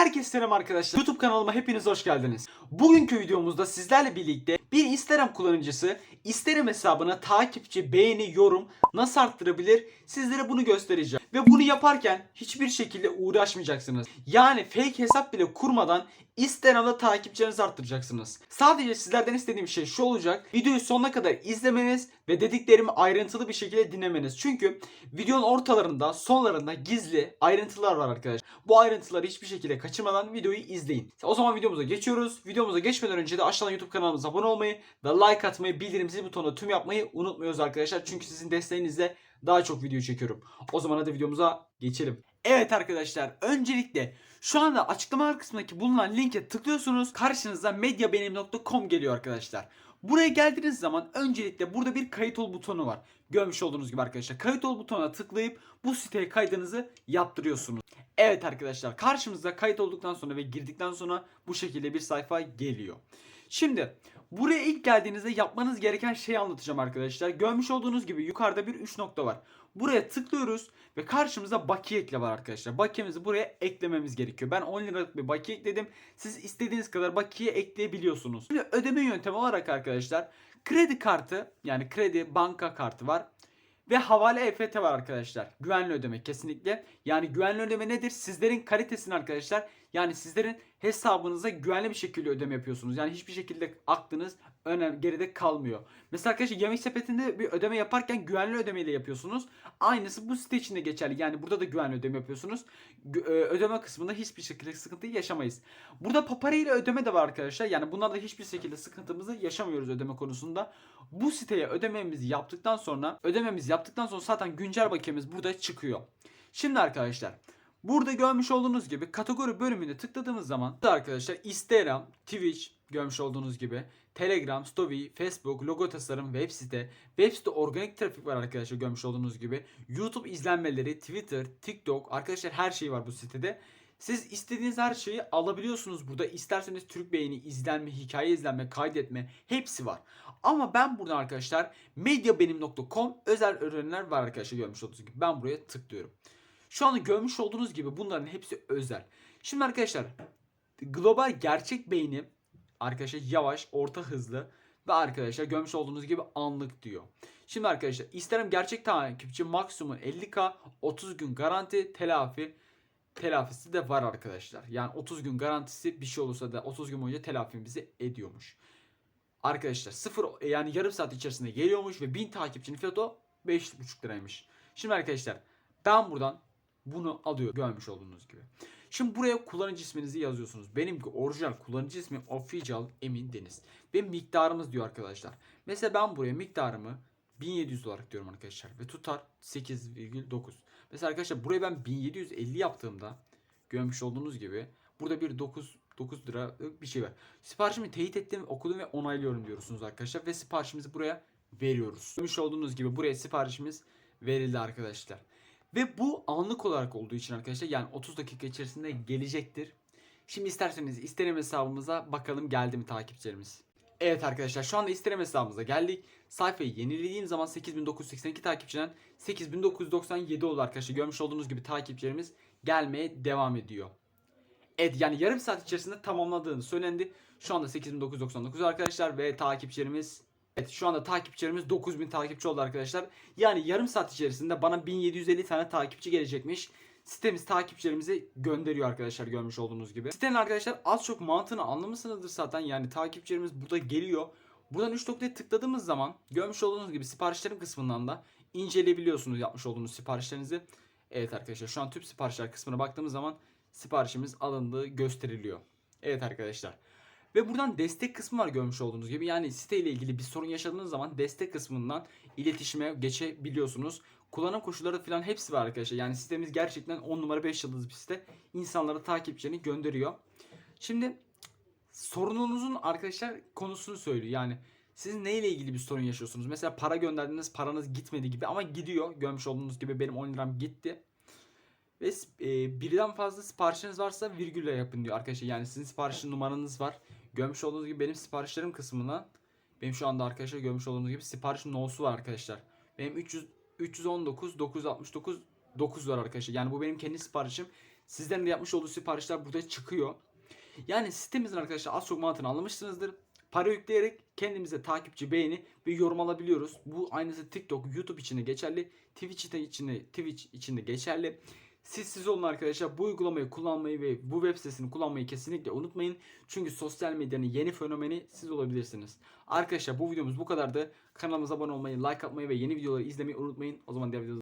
Herkese selam arkadaşlar. YouTube kanalıma hepiniz hoş geldiniz. Bugünkü videomuzda sizlerle birlikte bir Instagram kullanıcısı Instagram hesabına takipçi, beğeni, yorum nasıl arttırabilir sizlere bunu göstereceğim. Ve bunu yaparken hiçbir şekilde uğraşmayacaksınız. Yani fake hesap bile kurmadan Instagram'da takipçilerinizi arttıracaksınız. Sadece sizlerden istediğim şey şu olacak. Videoyu sonuna kadar izlemeniz ve dediklerimi ayrıntılı bir şekilde dinlemeniz. Çünkü videonun ortalarında, sonlarında gizli ayrıntılar var arkadaşlar. Bu ayrıntıları hiçbir şekilde kaçırmadan videoyu izleyin. O zaman videomuza geçiyoruz. Videomuza geçmeden önce de aşağıdan YouTube kanalımıza abone olmayı ve like atmayı, bildirim zil butonuna tüm yapmayı unutmuyoruz arkadaşlar. Çünkü sizin desteğinizle daha çok video çekiyorum. O zaman hadi videomuza geçelim. Evet arkadaşlar öncelikle şu anda açıklama kısmındaki bulunan linke tıklıyorsunuz. Karşınıza medyabenim.com geliyor arkadaşlar. Buraya geldiğiniz zaman öncelikle burada bir kayıt ol butonu var. Görmüş olduğunuz gibi arkadaşlar. Kayıt ol butonuna tıklayıp bu siteye kaydınızı yaptırıyorsunuz. Evet arkadaşlar karşımıza kayıt olduktan sonra ve girdikten sonra bu şekilde bir sayfa geliyor. Şimdi buraya ilk geldiğinizde yapmanız gereken şeyi anlatacağım arkadaşlar. Görmüş olduğunuz gibi yukarıda bir 3 nokta var. Buraya tıklıyoruz ve karşımıza bakiye ekle var arkadaşlar. Bakiyemizi buraya eklememiz gerekiyor. Ben 10 liralık bir bakiye ekledim. Siz istediğiniz kadar bakiye ekleyebiliyorsunuz. Şimdi ödeme yöntemi olarak arkadaşlar kredi kartı yani kredi banka kartı var. Ve havale EFT var arkadaşlar. Güvenli ödeme kesinlikle. Yani güvenli ödeme nedir? Sizlerin kalitesini arkadaşlar. Yani sizlerin hesabınıza güvenli bir şekilde ödeme yapıyorsunuz. Yani hiçbir şekilde aklınız önem geride kalmıyor. Mesela arkadaşlar yemek sepetinde bir ödeme yaparken güvenli ödemeyle yapıyorsunuz. Aynısı bu site için de geçerli. Yani burada da güvenli ödeme yapıyorsunuz. E, ödeme kısmında hiçbir şekilde sıkıntı yaşamayız. Burada papara ile ödeme de var arkadaşlar. Yani bunlarda hiçbir şekilde sıkıntımızı yaşamıyoruz ödeme konusunda. Bu siteye ödememizi yaptıktan sonra ödememizi yaptıktan sonra zaten güncel bakiyemiz burada çıkıyor. Şimdi arkadaşlar Burada görmüş olduğunuz gibi kategori bölümüne tıkladığımız zaman burada arkadaşlar Instagram, Twitch görmüş olduğunuz gibi Telegram, Story, Facebook, logo tasarım, web site, web site organik trafik var arkadaşlar görmüş olduğunuz gibi. YouTube izlenmeleri, Twitter, TikTok arkadaşlar her şey var bu sitede. Siz istediğiniz her şeyi alabiliyorsunuz burada. İsterseniz Türk beğeni, izlenme, hikaye izlenme, kaydetme hepsi var. Ama ben burada arkadaşlar medyabenim.com özel ürünler var arkadaşlar görmüş olduğunuz gibi. Ben buraya tıklıyorum. Şu anda görmüş olduğunuz gibi bunların hepsi özel. Şimdi arkadaşlar global gerçek beyni arkadaşlar yavaş, orta hızlı ve arkadaşlar görmüş olduğunuz gibi anlık diyor. Şimdi arkadaşlar isterim gerçek takipçi maksimum 50k 30 gün garanti telafi telafisi de var arkadaşlar. Yani 30 gün garantisi bir şey olursa da 30 gün boyunca telafimizi ediyormuş. Arkadaşlar sıfır yani yarım saat içerisinde geliyormuş ve 1000 takipçinin fiyatı 5,5 liraymış. Şimdi arkadaşlar ben buradan bunu alıyor görmüş olduğunuz gibi. Şimdi buraya kullanıcı isminizi yazıyorsunuz. Benimki orijinal kullanıcı ismim Official Emin Deniz. Ve miktarımız diyor arkadaşlar. Mesela ben buraya miktarımı 1700 olarak diyorum arkadaşlar. Ve tutar 8,9. Mesela arkadaşlar buraya ben 1750 yaptığımda görmüş olduğunuz gibi burada bir 9 9 lira bir şey var. Siparişimi teyit ettim, okudum ve onaylıyorum diyorsunuz arkadaşlar. Ve siparişimizi buraya veriyoruz. Görmüş olduğunuz gibi buraya siparişimiz verildi arkadaşlar. Ve bu anlık olarak olduğu için arkadaşlar yani 30 dakika içerisinde gelecektir. Şimdi isterseniz Instagram hesabımıza bakalım geldi mi takipçilerimiz. Evet arkadaşlar şu anda Instagram hesabımıza geldik. Sayfayı yenilediğim zaman 8982 takipçiden 8997 oldu arkadaşlar. Görmüş olduğunuz gibi takipçilerimiz gelmeye devam ediyor. Evet yani yarım saat içerisinde tamamladığını söylendi. Şu anda 8999 arkadaşlar ve takipçilerimiz Evet şu anda takipçilerimiz 9000 takipçi oldu arkadaşlar. Yani yarım saat içerisinde bana 1750 tane takipçi gelecekmiş. Sitemiz takipçilerimizi gönderiyor arkadaşlar görmüş olduğunuz gibi. Sitenin arkadaşlar az çok mantığını anlamışsınızdır zaten. Yani takipçilerimiz burada geliyor. Buradan 3 noktaya tıkladığımız zaman görmüş olduğunuz gibi siparişlerim kısmından da inceleyebiliyorsunuz yapmış olduğunuz siparişlerinizi. Evet arkadaşlar şu an tüm siparişler kısmına baktığımız zaman siparişimiz alındığı gösteriliyor. Evet arkadaşlar. Ve buradan destek kısmı var görmüş olduğunuz gibi. Yani site ilgili bir sorun yaşadığınız zaman destek kısmından iletişime geçebiliyorsunuz. Kullanım koşulları falan hepsi var arkadaşlar. Yani sitemiz gerçekten 10 numara 5 yıldız bir site. İnsanlara takipçilerini gönderiyor. Şimdi sorununuzun arkadaşlar konusunu söylüyor. Yani siz neyle ilgili bir sorun yaşıyorsunuz? Mesela para gönderdiniz paranız gitmedi gibi ama gidiyor. Görmüş olduğunuz gibi benim 10 liram gitti. Ve e, birden fazla siparişiniz varsa virgülle yapın diyor arkadaşlar. Yani sizin siparişin numaranız var. Görmüş olduğunuz gibi benim siparişlerim kısmına benim şu anda arkadaşlar görmüş olduğunuz gibi sipariş no'su var arkadaşlar. Benim 300 319 969 9 var arkadaşlar. Yani bu benim kendi siparişim. Sizlerin de yapmış olduğu siparişler burada çıkıyor. Yani sitemizin arkadaşlar az çok mantığını anlamışsınızdır. Para yükleyerek kendimize takipçi, beğeni ve yorum alabiliyoruz. Bu aynısı TikTok, YouTube için de geçerli. Twitch için de, Twitch için de geçerli. Siz siz olun arkadaşlar. Bu uygulamayı kullanmayı ve bu web sitesini kullanmayı kesinlikle unutmayın. Çünkü sosyal medyanın yeni fenomeni siz olabilirsiniz. Arkadaşlar bu videomuz bu kadardı. Kanalımıza abone olmayı, like atmayı ve yeni videoları izlemeyi unutmayın. O zaman diğer videoda